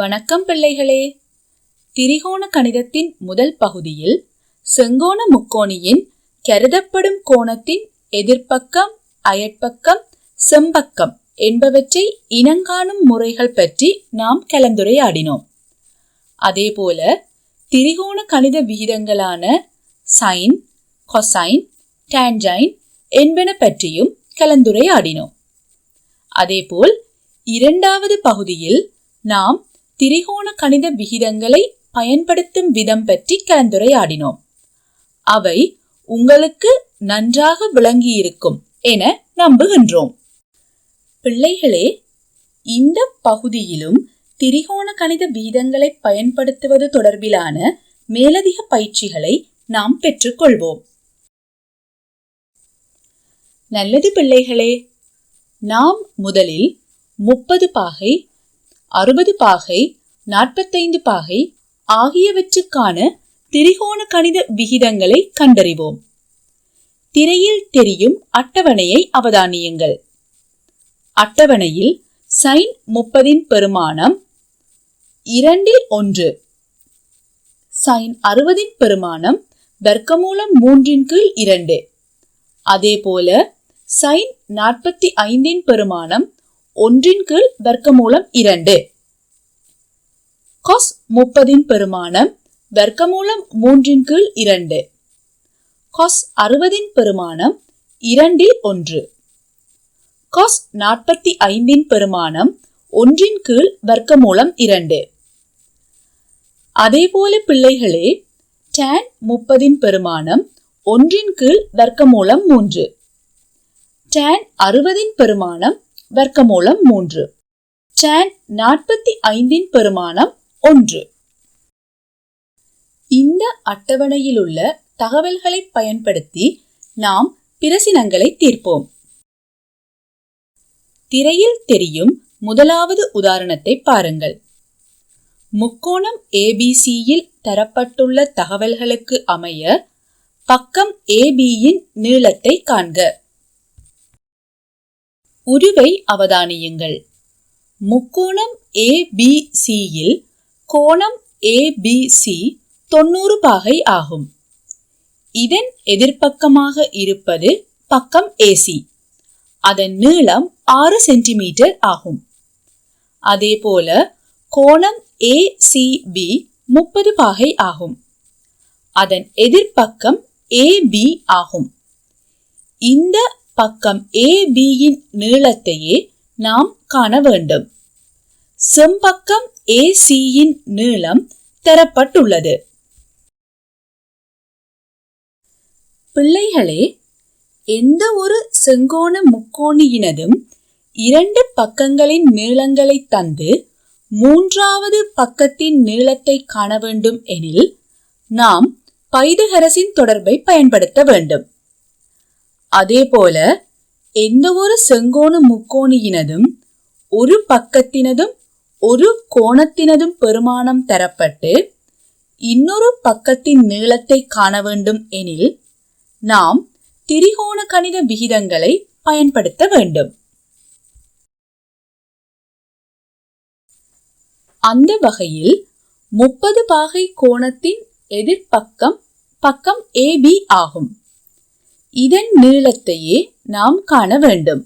வணக்கம் பிள்ளைகளே. திரிகோண கணிதத்தின் முதல் பகுதியில் செங்கோண முக்கோணியின் கருதப்படும் கோணத்தின் எதிர்ப்பக்கம் அயற்பக்கம் செம்பக்கம் என்பவற்றை இனங்காணும் முறைகள் பற்றி நாம் கலந்துரையாடினோம். அதேபோல திரிகோண கணித விகிதங்களான சைன் கொசைன் டான்ஜைன் என்பன பற்றியும் கலந்துரையாடினோம். அதேபோல் இரண்டாவது பகுதியில் நாம் திரிகோண கணித விகிதங்களை பயன்படுத்தும் விதம் பற்றி கலந்துரையாடினோம். அவை உங்களுக்கு நன்றாக விளங்கியிருக்கும் என நம்புகின்றோம். பிள்ளைகளே இந்த பகுதியிலும் திரிகோண கணித விகிதங்களை பயன்படுத்துவது தொடர்பிலான மேலதிக பயிற்சிகளை நாம் பெற்றுக்கொள்வோம். நல்லது பிள்ளைகளே நாம் முதலில் முப்பது பாகை அறுபது பாகை நாற்பத்தைந்து பாகை ஆகியவற்றுக்கான திரிகோண கணித விகிதங்களை கண்டறிவோம். திரையில் தெரியும் அட்டவணையை அவதானியுங்கள். அட்டவணையில் சைன் முப்பதின் பெருமானம் இரண்டில் ஒன்று. சைன் அறுபதின் பெருமானம் வர்க்கமூலம் மூன்றின் கீழ் இரண்டு. அதேபோல சைன் நாற்பத்தி ஐந்தின் பெருமானம் ஒன்றின் கீழ் வர்க்கமூலம் இரண்டு. கொஸ் முப்பதின் பெருமானம் வர்க்கமூலம் மூன்றின் கீழ் இரண்டு. கொஸ் அறுபதின் பெருமானம் இரண்டில் ஒன்று. கொஸ் நாற்பத்தி ஐந்தின் பெருமானம் ஒன்றின் கீழ் வர்க்கமூலம் இரண்டு. அதேபோல பிள்ளைகளே டேன் முப்பதின் பெருமானம் ஒன்றின் கீழ் வர்க்கமூலம் மூன்று. டேன் அறுபதின் பெருமானம் வர்க்கமூலம் மூன்று. சேன் நாற்பத்தி ஐந்தின் பெருமானம் ஒன்று. இந்த அட்டவணையில் உள்ள தகவல்களை பயன்படுத்தி நாம் பிரசினங்களை தீர்ப்போம். திரையில் தெரியும் முதலாவது உதாரணத்தை பாருங்கள். முக்கோணம் ஏபிசியில் தரப்பட்டுள்ள தகவல்களுக்கு அமைய பக்கம் ஏபியின் நீளத்தை காண்க. உருவை அவதானியுங்கள். முக்கோணம் ஏபிசியில் கோணம் ஏபிசி தொண்ணூறு பாகை ஆகும். இதன் எதிர்ப்பக்கமாக இருப்பது பக்கம் ஏசி அதன் நீளம் ஆறு சென்டிமீட்டர் ஆகும். அதேபோல கோணம் ஏசிபி முப்பது பாகை ஆகும். அதன் எதிர்ப்பக்கம் ஏபி ஆகும். இந்த பக்கம் ஏபியின் நீளத்தையே நாம் காண வேண்டும். செம்பக்கம் ஏசியின் நீளம் தரப்பட்டுள்ளது. பிள்ளைகளே எந்த ஒரு செங்கோண முக்கோணியினதும் இரண்டு பக்கங்களின் நீளங்களை தந்து மூன்றாவது பக்கத்தின் நீளத்தை காண வேண்டும் எனில் நாம் பைதகரசின் தொடர்பை பயன்படுத்த வேண்டும். அதேபோல எந்த ஒரு செங்கோண முக்கோணியினதும் ஒரு பக்கத்தினதும் ஒரு கோணத்தினதும் பெருமானம் தரப்பட்டு இன்னொரு பக்கத்தின் நீளத்தை காண வேண்டும் எனில் நாம் திரிகோண கணித விகிதங்களை பயன்படுத்த வேண்டும். அந்த வகையில் முப்பது பாகை கோணத்தின் எதிர்ப்பக்கம் பக்கம் ஏபி ஆகும். இதன் நீளத்தையே நாம் காண வேண்டும்.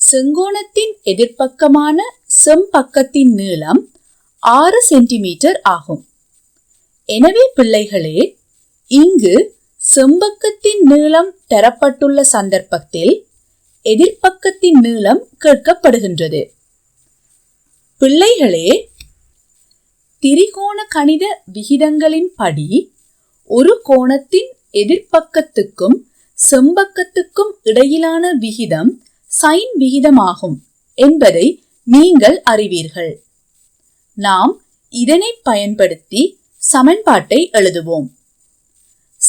செங்கோணத்தின் எதிர்ப்பக்கமான செம்பக்கத்தின் நீளம் ஆறு சென்டிமீட்டர் ஆகும். எனவே பிள்ளைகளே இங்கு செம்பக்கத்தின் நீளம் தரப்பட்டுள்ள சந்தர்ப்பத்தில் எதிர்ப்பக்கத்தின் நீளம் கேட்கப்படுகின்றது. பிள்ளைகளே திரிகோண கணித விகிதங்களின் படி ஒரு கோணத்தின் எதிர்ப்பக்கத்துக்கும் செம்பக்கத்துக்கும் இடையிலான விகிதம் சைன் விகிதமாகும் என்பதை நீங்கள் அறிவீர்கள். நாம் இதனை பயன்படுத்தி சமன்பாட்டை எழுதுவோம்.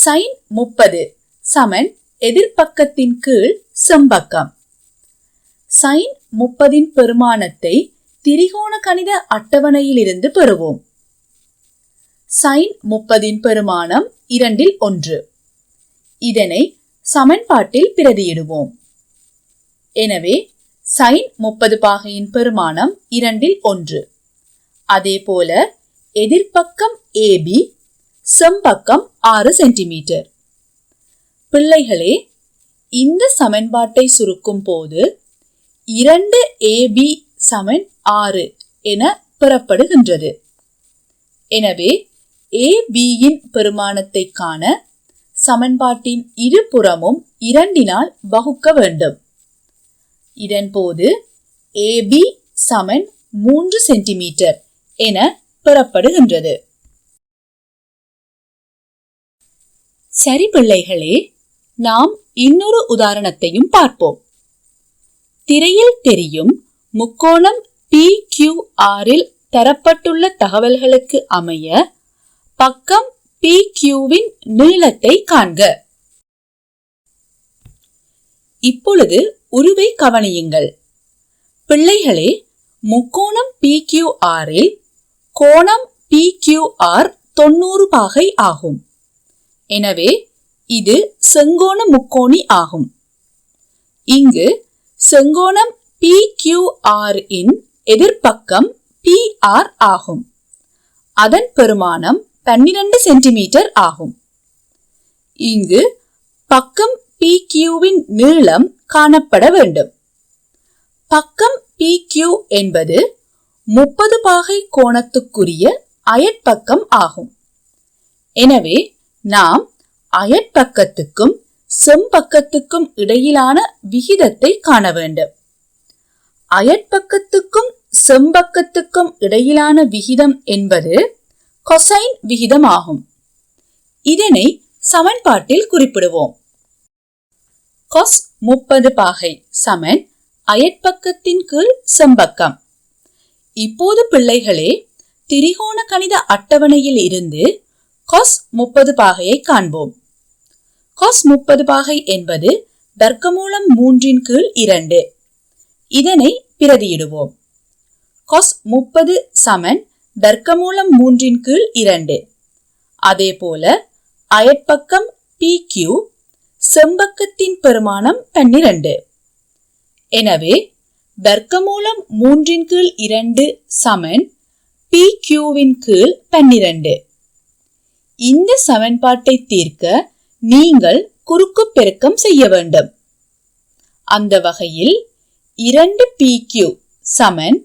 சைன் முப்பது சமன் எதிர்ப்பக்கத்தின் கீழ் செம்பக்கம். சைன் முப்பதின் பெருமானத்தை திரிகோண கணித அட்டவணையிலிருந்து பெறுவோம். சைன் முப்பதின் பெருமானம் இரண்டில் ஒன்று. இதனை சமன்பாட்டில் பிரதியிடுவோம். எனவே சைன் முப்பது பாகையின் பெருமானம் இரண்டில் ஒன்று. அதேபோல எதிர்ப்பக்கம் ஏபி செம்பக்கம் ஆறு சென்டிமீட்டர். பிள்ளைகளே இந்த சமன்பாட்டை சுருக்கும் போது இரண்டு ஏபி சமன் ஆறு என பெறப்படுகின்றது. எனவே ஏபியின் பெருமானத்தை காண சமன்பாட்டின் இருபுறமும் இரண்டினால் வகுக்க வேண்டும். இதன்போது ஏபி சமன் மூன்று சென்டிமீட்டர் என பெறப்படுகின்றது. சரி பிள்ளைகளே நாம் இன்னொரு உதாரணத்தையும் பார்ப்போம். திரையில் தெரியும் முக்கோணம் பி கியூ ஆரில் தரப்பட்டுள்ள தகவல்களுக்கு அமைய பக்கம் பி கியூவின் நீளத்தை காண்க. இப்பொழுது உருவை கவனியுங்கள். பிள்ளைகளே முக்கோணம் பி ஆரில் கோணம் பி கியூ ஆர் தொண்ணூறு பாகை ஆகும். எனவே இது செங்கோண முக்கோணி ஆகும். இங்கு செங்கோணம் பி இன் எதிர்ப்பக்கம் பிஆர் ஆகும். அதன் பெருமானம் பன்னிரண்டு சென்டிமீட்டர் ஆகும். இங்கு பக்கம் பி கியூவின் நீளம் காணப்பட வேண்டும். பக்கம் பி கியூ என்பது முப்பது பாகை கோணத்துக்குரிய அயற்பக்கம் ஆகும். எனவே நாம் அயற்பக்கத்துக்கும் செம்பக்கத்துக்கும் இடையிலான விகிதத்தை காண வேண்டும். அயற்பக்கத்துக்கும் செம்பக்கத்துக்கும் இடையிலான விகிதம் என்பது கொசைன் விகிதமாகும். இதனை சமன்பாட்டில் குறிப்பிடுவோம். கொஸ் முப்பது பாகை சமன் அயற்பக்கத்தின் கீழ் செம்பக்கம். இப்போது பிள்ளைகளே திரிகோண கணித அட்டவணையில் இருந்து கொஸ் முப்பது பாகையை காண்போம். கொஸ் முப்பது பாகை என்பது தர்க்கமூலம் மூன்றின் கீழ் இரண்டு. இதனை பிரதியிடுவோம். கொஸ் முப்பது சமன் தர்க்கமூலம் மூன்றின் கீழ் இரண்டு. அதேபோல அயற்பக்கம் பி கியூ செம்பக்கத்தின் பெருமானம் பன்னிரண்டு. எனவே வர்க்கமூலம் மூன்றின் கீழ் இரண்டு சமன் பி கியூவின் கீழ் பன்னிரண்டு. இந்த சமன்பாட்டை தீர்க்க நீங்கள் குறுக்கு பெருக்கம் செய்ய வேண்டும். அந்த வகையில் இரண்டு பி கியூ சமன்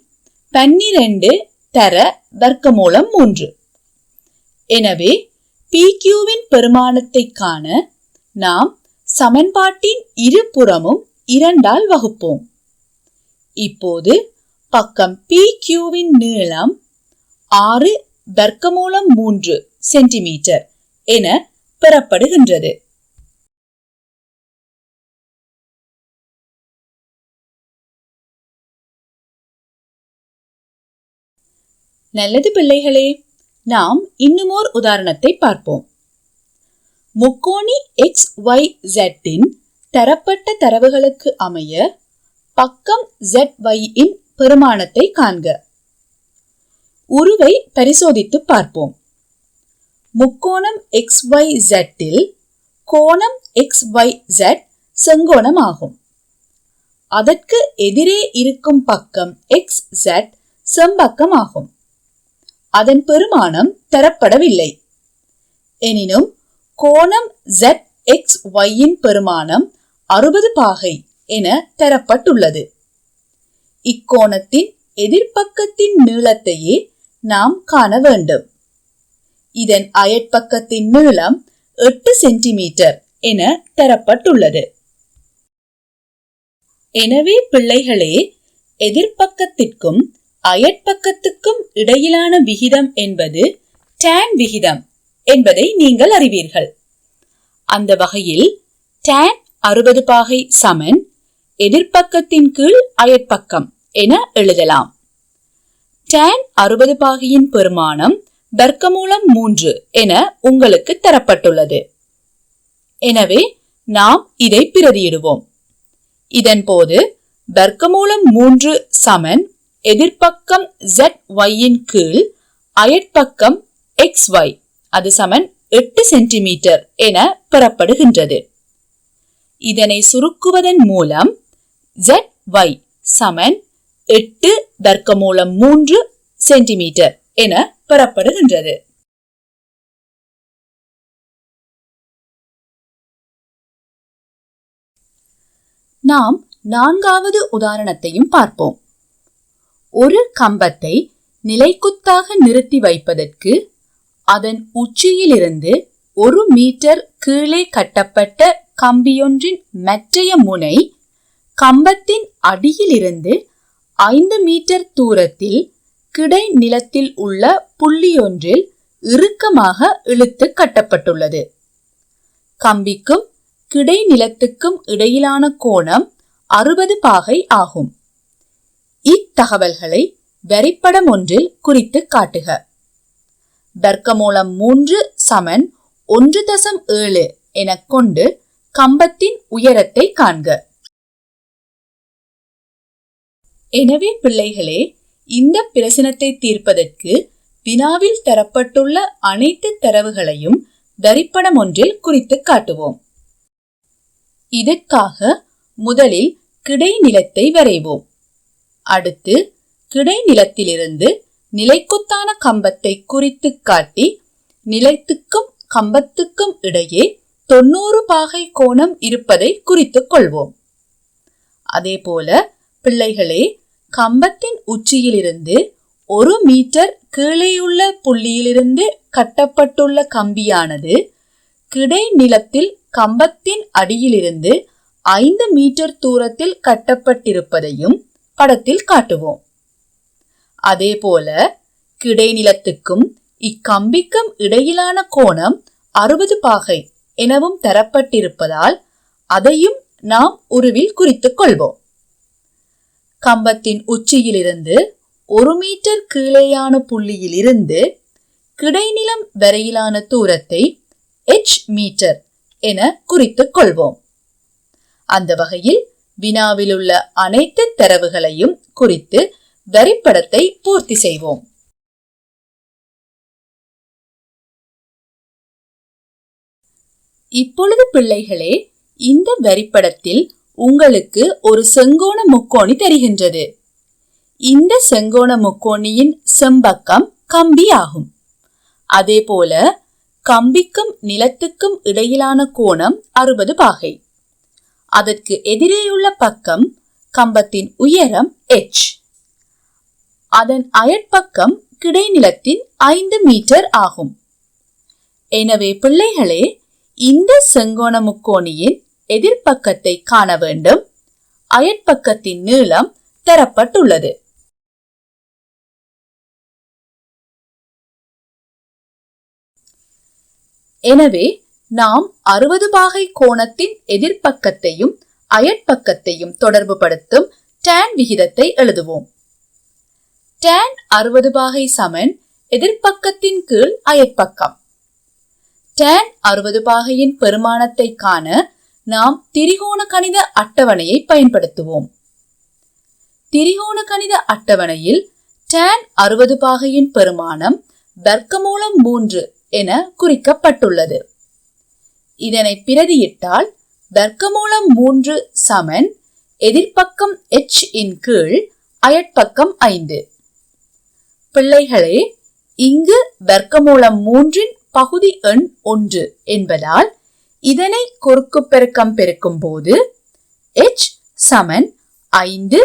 பன்னிரண்டு தர வர்க்கமூலம் மூன்று. எனவே பிக்யூவின் பெருமானத்தை காண நாம் சமன்பாட்டின் இருபுறமும் இரண்டால் வகுப்போம். இப்போது பக்கம் பிக்யூவின் நீளம் ஆறு வர்க்கமூலம் மூன்று சென்டிமீட்டர் என பெறப்படுகின்றது. நல்லது பிள்ளைகளே நாம் இன்னுமோர் உதாரணத்தை பார்ப்போம். முக்கோணி எக்ஸ் ஒய் ஜெட்டின் தரப்பட்ட தரவுகளுக்கு அமைய பக்கம் ஜெட் ஒய் இன் பெருமானத்தை காண்க. உருவை பரிசோதித்து பார்ப்போம். முக்கோணம் எக்ஸ் ஒய் ஜெட்டில் கோணம் எக்ஸ் ஒய் ஜெட் செங்கோணம் ஆகும் அதற்கு எதிரே இருக்கும் பக்கம் எக்ஸ் ஜெட் செம்பக்கம் ஆகும் அதன் பெருமானம் தரப்படவில்லை எனினும் கோணம் ஜெட் எக்ஸ் ஒய்யின் பெருமானம் அறுபது பாகை என தரப்பட்டுள்ளது இக்கோணத்தின் எதிர்ப்பக்கத்தின் நீளத்தையே நாம் காண வேண்டும். இதன் அயற்பக்கத்தின் நீளம் எட்டு சென்டிமீட்டர் என தரப்பட்டுள்ளது எனவே பிள்ளைகளே எதிர்ப்பக்கத்திற்கும் அயற்பக்கத்துக்கும் இடையிலான விகிதம் என்பது டேன் விகிதம் என்பதை நீங்கள் அறிவீர்கள். அந்த வகையில் டேன் அறுபது பாகை சமன் எதிர்ப்பக்கத்தின் கீழ் அயற்பக்கம் என எழுதலாம். டேன் அறுபது பாகையின் பெருமானம் வர்க்கமூலம் மூன்று என உங்களுக்கு தரப்பட்டுள்ளது. எனவே நாம் இதை பிரதியிடுவோம். இதன் போது வர்க்கமூலம் மூன்று சமன் எதிர்ப்பக்கம் z ஒய்யின் கீழ் அயற்பக்கம் எக்ஸ் ஒய் அது சமன் எட்டு சென்டிமீட்டர் என பெறப்படுகின்றது. இதனை சுருக்குவதன் மூலம் ஜெட் ஒய் சமன் எட்டு தர்க்கமூலம் மூன்று சென்டிமீட்டர் என பெறப்படுகின்றது. நாம் நான்காவது உதாரணத்தையும் பார்ப்போம். ஒரு கம்பத்தை நிலைக்குத்தாக நிறுத்தி வைப்பதற்கு அதன் உச்சியிலிருந்து ஒரு மீட்டர் கீழே கட்டப்பட்ட கம்பியொன்றின் மற்றைய முனை கம்பத்தின் அடியிலிருந்து ஐந்து மீட்டர் தூரத்தில் கிடை நிலத்தில் உள்ள புள்ளியொன்றில் இறுக்கமாக இழுத்து கட்டப்பட்டுள்ளது. கம்பிக்கும் கிடை நிலத்துக்கும் இடையிலான கோணம் அறுபது பாகை ஆகும். இத்தகவல்களை வரிப்படம் ஒன்றில் குறித்து காட்டுக. வர்க்கமூலம் மூன்று சமன் ஒன்று தசம் ஏழு என கொண்டு கம்பத்தின் உயரத்தை காண்க. எனவே பிள்ளைகளே இந்த பிரசனத்தை தீர்ப்பதற்கு வினாவில் தரப்பட்டுள்ள அனைத்து தரவுகளையும் வரிப்படம் ஒன்றில் குறித்து காட்டுவோம். இதற்காக முதலில் கிடைநிலத்தை வரைவோம். அடுத்து கிடைநிலத்திலிருந்து நிலைக்குத்தான கம்பத்தை குறித்து காட்டி நிலைத்துக்கும் கம்பத்துக்கும் இடையே தொண்ணூறு பாகை கோணம் இருப்பதை குறித்துக் கொள்வோம். அதேபோல பிள்ளைகளே கம்பத்தின் உச்சியிலிருந்து ஒரு மீட்டர் கீழேயுள்ள புள்ளியிலிருந்து கட்டப்பட்டுள்ள கம்பியானது கிடை நிலத்தில் கம்பத்தின் அடியிலிருந்து ஐந்து மீட்டர் தூரத்தில் கட்டப்பட்டிருப்பதையும் படத்தில் காட்டுவோம். அதேபோல கிடைநிலத்துக்கும் இக்கம்பிக்கும் இடையிலான கோணம் அறுபது பாகை எனவும் தரப்பட்டிருப்பதால் அதையும் நாம் உருவில் குறித்துக் கொள்வோம். கம்பத்தின் உச்சியிலிருந்து ஒரு மீட்டர் கீழேயான புள்ளியில் இருந்து கிடைநிலம் வரையிலான தூரத்தை எச் மீட்டர் என குறித்துக் கொள்வோம். அந்த வகையில் வினாவில் உள்ள அனைத்து தரவுகளையும் குறித்து வரிப்படத்தை பூர்த்தி செய்வோம். இப்பொழுது பிள்ளைகளே இந்த வரிப்படத்தில் உங்களுக்கு ஒரு செங்கோண முக்கோணி தெரிகின்றது. இந்த செங்கோண முக்கோணியின் செம்பக்கம் கம்பி ஆகும். அதேபோல கம்பிக்கும் நிலத்துக்கும் இடையிலான கோணம் அறுபது பாகை. அதற்கு எதிரேயுள்ள பக்கம் கம்பத்தின் உயரம் எச் அதன் அயற்பக்கம் கிடைநிலத்தின் ஐந்து மீட்டர் ஆகும். எனவே பிள்ளைகளே இந்த செங்கோண முக்கோணியின் எதிர்ப்பக்கத்தை காண வேண்டும். அயற்பக்கத்தின் நீளம் தரப்பட்டுள்ளது. எனவே நாம் அறுபது பாகை கோணத்தின் எதிர்ப்பக்கத்தையும் அயற்பக்கத்தையும் தொடர்புபடுத்தும் டேன் விகிதத்தை எழுதுவோம். டேன் அறுபது பாகை சமன் எதிர்ப்பக்கத்தின் கீழ் அயற்பக்கம். டேன் அறுபது பாகையின் பெருமானத்தை காண நாம் திரிகோண கணித அட்டவணையை பயன்படுத்துவோம். திரிகோண கணித அட்டவணையில் டேன் அறுபது பாகையின் பெருமானம் வர்க்கமூலம் மூன்று என குறிக்கப்பட்டுள்ளது. இதனை பிரதியிட்டால் வர்க்கமூலம் மூன்று சமன் எதிர்ப்பக்கம் எச் இன் கீழ் அயற்பக்கம் ஐந்து. பிள்ளைகளே இங்கு வர்க்கமூலம் மூன்றின் பகுதி எண் ஒன்று என்பதால் இதனை குறுக்கு பெருக்கம் பெருக்கும் போது எச் சமன் ஐந்து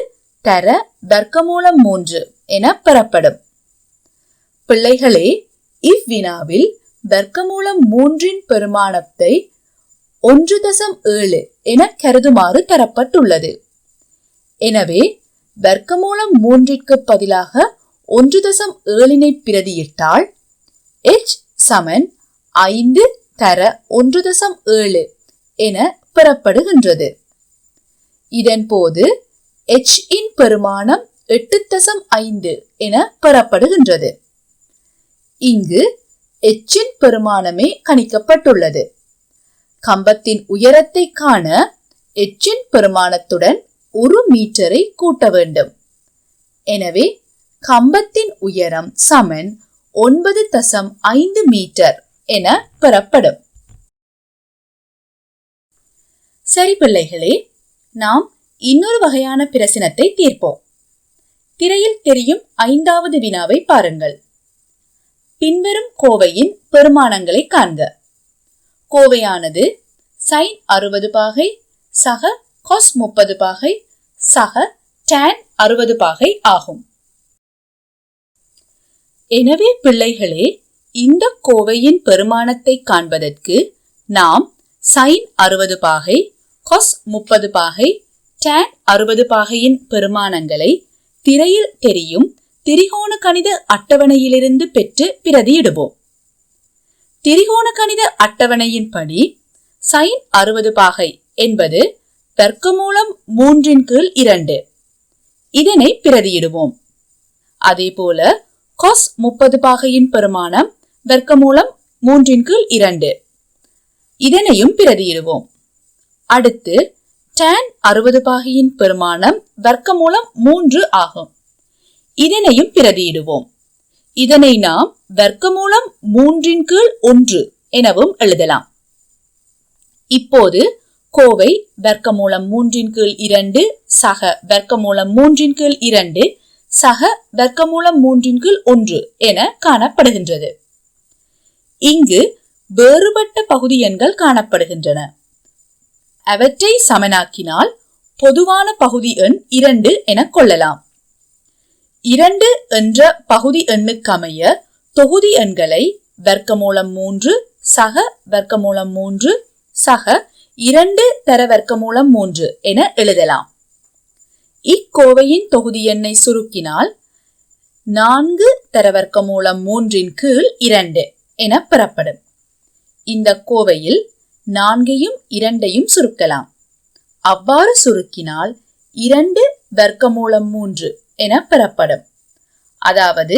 தர வர்க்கமூலம் மூன்று என பெறப்படும். பிள்ளைகளே இவ்வினாவில் வர்க்கமூலம் மூன்றின் பெருமானத்தை ஒன்று தசம் ஏழு என கருதுமாறு தரப்பட்டுள்ளது. எனவே வர்க்கமூலம் மூன்றிற்கு பதிலாக ஒன்று தசம் ஏழினை பிரதியிட்டால் எச் சமன் ஐந்து தர ஒன்று தசம் ஏழு என பெறப்படுகின்றது. இதன் போது எச் இன் பெருமானம் எட்டு தசம் ஐந்து என பெறப்படுகின்றது. இங்கு எச்சின் பெருமானமே கணிக்கப்பட்டுள்ளது. கம்பத்தின் உயரத்தை காண எச்சின் பெருமானத்துடன் ஒரு மீட்டரை கூட்ட வேண்டும். எனவே கம்பத்தின் உயரம் சமன் ஒன்பது தசம் ஐந்து மீட்டர் என பெறப்படும். சரி பிள்ளைகளே நாம் இன்னொரு வகையான பிரசனத்தை தீர்ப்போம். திரையில் தெரியும் ஐந்தாவது வினாவை பாருங்கள். பின்வரும் கோவையின் பெருமானங்களை காண்க. கோவையானது சைன் அறுபது பாகை சக கொஸ் முப்பது பாகை சக டேன் அறுபது பாகை ஆகும். எனவே பிள்ளைகளே இந்த கோவையின் பெருமானத்தை காண்பதற்கு நாம் சைன் அறுபது பாகை கொஸ் முப்பது பாகை டேன் அறுபது பாகையின் பெருமானங்களை திரையில் தெரியும் திரிகோண கணித அட்டவணையிலிருந்து பெற்று பிரதியிடுவோம். திரிகோண கணித அட்டவணையின்படி சைன் அறுபது பாகை என்பது தர்க்கமூலம் மூன்றின் கீழ் இரண்டு. இதனை பிரதியிடுவோம். அதேபோல கொஸ் முப்பது பாகையின் பெருமானம் வர்க்கமூலம் மூன்றின் கீழ் இரண்டு. இதனையும் பிரதியிடுவோம். அடுத்து டேன் அறுபது பாகையின் பெருமானம் வர்க்கமூலம் மூன்று ஆகும். இதனையும் பிரதியிடுவோம். இதனை நாம் வர்க்கமூலம் மூன்றின் கீழ் ஒன்று எனவும் எழுதலாம். இப்போது கோவை வர்க்கமூலம் மூன்றின் கீழ் இரண்டு சக வர்க்கமூலம் மூன்றின் கீழ் இரண்டு சக வர்க்கமூலம் மூன்றின் கீழ் ஒன்று என காணப்படுகின்றது. இங்கு வேறுபட்ட பகுதி எண்கள் காணப்படுகின்றன. அவற்றை சமனாக்கினால் பொதுவான பகுதி எண் இரண்டு என கொள்ளலாம். இரண்டு என்ற பகுதி எண்ணுக்கமைய தொகுதி எண்களை வர்க்கமூலம் மூன்று சக வர்க்கமூலம் மூன்று சக இரண்டு பெற வர்க்கமூலம் மூன்று என எழுதலாம். இக்கோவையின் தொகுதி எண்ணை சுருக்கினால் நான்கு தர மூன்றின் கீழ் இரண்டு என பெறப்படும். இந்த கோவையில் நான்கையும் இரண்டையும் சுருக்கலாம். அவ்வாறு சுருக்கினால் இரண்டு வர்க்கமூலம் மூன்று என பெறப்படும் அதாவது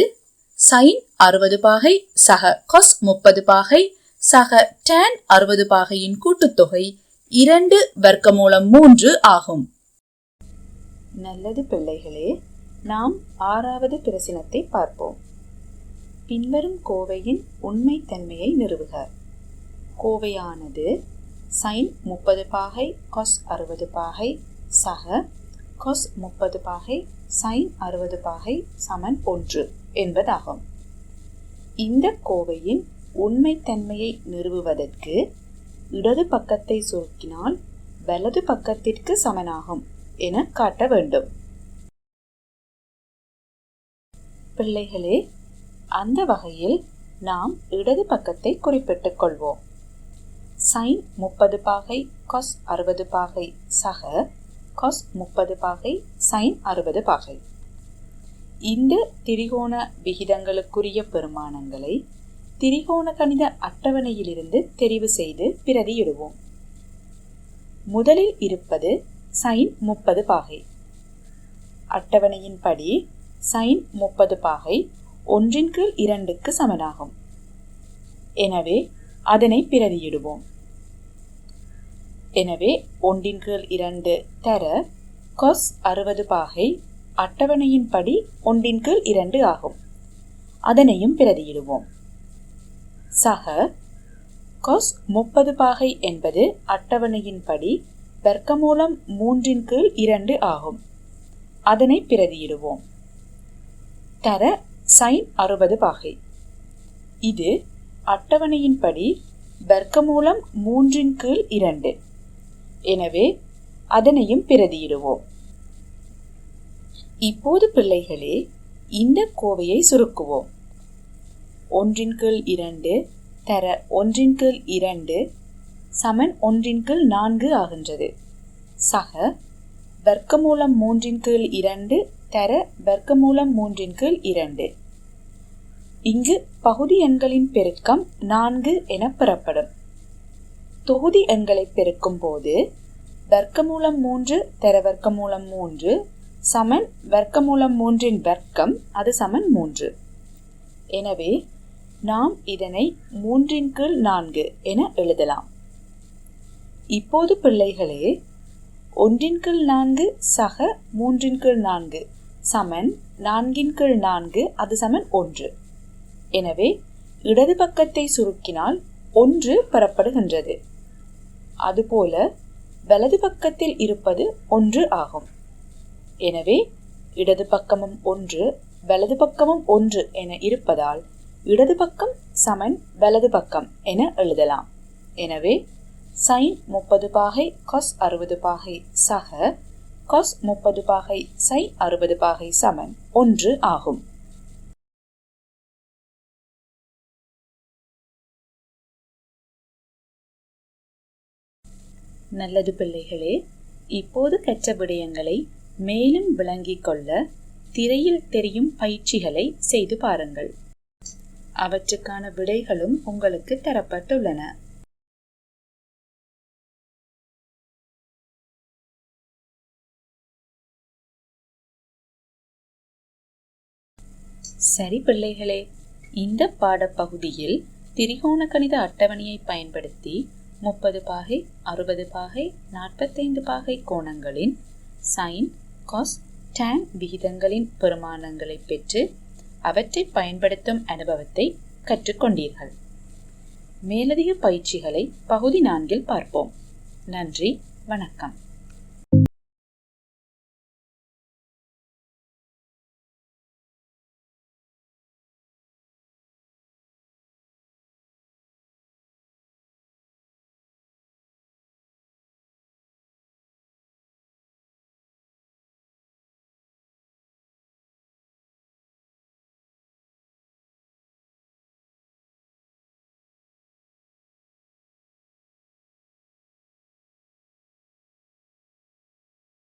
சைன் அறுபது பாகை சக கொஸ் முப்பது பாகை சக டேன் அறுபது பாகையின் கூட்டுத்தொகை இரண்டு வர்க்கமூலம் மூன்று ஆகும். நல்லது பிள்ளைகளே நாம் ஆறாவது பிரசினத்தை பார்ப்போம். பின்வரும் கோவையின் உண்மைத்தன்மையை நிறுவுக. கோவையானது சைன் முப்பது பாகை கொஸ் அறுபது பாகை சக கொஸ் முப்பது பாகை சைன் அறுபது பாகை சமன் ஒன்று என்பதாகும். இந்த கோவையின் உண்மைத்தன்மையை நிறுவுவதற்கு இடது பக்கத்தை சுருக்கினால் வலது பக்கத்திற்கு சமனாகும் என காட்ட வேண்டும். பிள்ளைகளே அந்த வகையில் நாம் இடது பக்கத்தை குறிப்பிட்டுக் கொள்வோம். சைன் முப்பது பாகை கொஸ் அறுபது பாகை சக கொஸ் முப்பது பாகை சைன் அறுபது பாகை. இந்த திரிகோண விகிதங்களுக்குரிய பெருமானங்களை திரிகோண கணித அட்டவணையிலிருந்து தெரிவு செய்து பிரதியிடுவோம். முதலில் இருப்பது சைன் முப்பது பாகை. அட்டவணையின்படி சைன் முப்பது பாகை ஒன்றின் கீழ் இரண்டுக்கு சமனாகும். எனவே அதனை பிரதியிடுவோம். எனவே ஒன்றின் கீழ் இரண்டு தர கொஸ் அறுபது பாகை அட்டவணையின்படி ஒன்றின் கீழ் இரண்டு ஆகும். அதனையும் பிரதியிடுவோம். சக கொஸ் முப்பது பாகை என்பது அட்டவணையின்படி வர்க்கமூலம் மூன்றின் கீழ் இரண்டு ஆகும். அதனை பிரதியிடுவோம். தர சைன் அறுபது பாகை. இது அட்டவணையின்படி வர்க்கமூலம் மூன்றின் கீழ் இரண்டு. எனவே அதனையும் பிரதியிடுவோம். இப்போது பிள்ளைகளே இந்த கோவையை சுருக்குவோம். ஒன்றின் கீழ் இரண்டு தர ஒன்றின் கீழ் இரண்டு சமன் ஒன்றின் கீழ் நான்கு ஆகின்றது. சக வர்க்கமூலம் மூன்றின் கீழ் இரண்டு தர வர்க்கமூலம் மூன்றின் கீழ் இரண்டு. இங்கு பகுதி எண்களின் பெருக்கம் நான்கு என பெறப்படும். தொகுதி எண்களை பெருக்கும் போது வர்க்கமூலம் மூன்று தர வர்க்கமூலம் மூன்று சமன் வர்க்கமூலம் மூன்றின் வர்க்கம் அது சமன் மூன்று. எனவே நாம் இதனை மூன்றின் கீழ் நான்கு என எழுதலாம். இப்போது பிள்ளைகளே ஒன்றின் கீழ் நான்கு சக மூன்றின் கீழ் நான்கு சமன் நான்கின் கீழ் நான்கு அது சமன் ஒன்று. எனவே இடது பக்கத்தை சுருக்கினால் ஒன்று பெறப்படுகின்றது. அதுபோல வலது பக்கத்தில் இருப்பது ஒன்று ஆகும். எனவே இடது பக்கமும் ஒன்று வலது பக்கமும் ஒன்று என இருப்பதால் இடது பக்கம் சமன் வலது பக்கம் என எழுதலாம். எனவே சைன் முப்பது பாகை கொஸ் அறுபது பாகை சக கொஸ் முப்பது பாகை சை அறுபது பாகை சமன் ஒன்று ஆகும். நல்லது பிள்ளைகளே இப்போது கற்ற விடயங்களை மேலும் விளங்கிக் கொள்ள திரையில் தெரியும் பயிற்சிகளை செய்து பாருங்கள். அவற்றுக்கான விடைகளும் உங்களுக்கு தரப்பட்டுள்ளன. சரி பிள்ளைகளே இந்த பாடப்பகுதியில் திரிகோண கணித அட்டவணையை பயன்படுத்தி முப்பது பாகை அறுபது பாகை நாற்பத்தைந்து பாகை கோணங்களின் சைன் காஸ் டேன் விகிதங்களின் பெருமானங்களை பெற்று அவற்றை பயன்படுத்தும் அனுபவத்தை கற்றுக்கொண்டீர்கள். மேலதிக பயிற்சிகளை பகுதி நான்கில் பார்ப்போம். நன்றி வணக்கம்.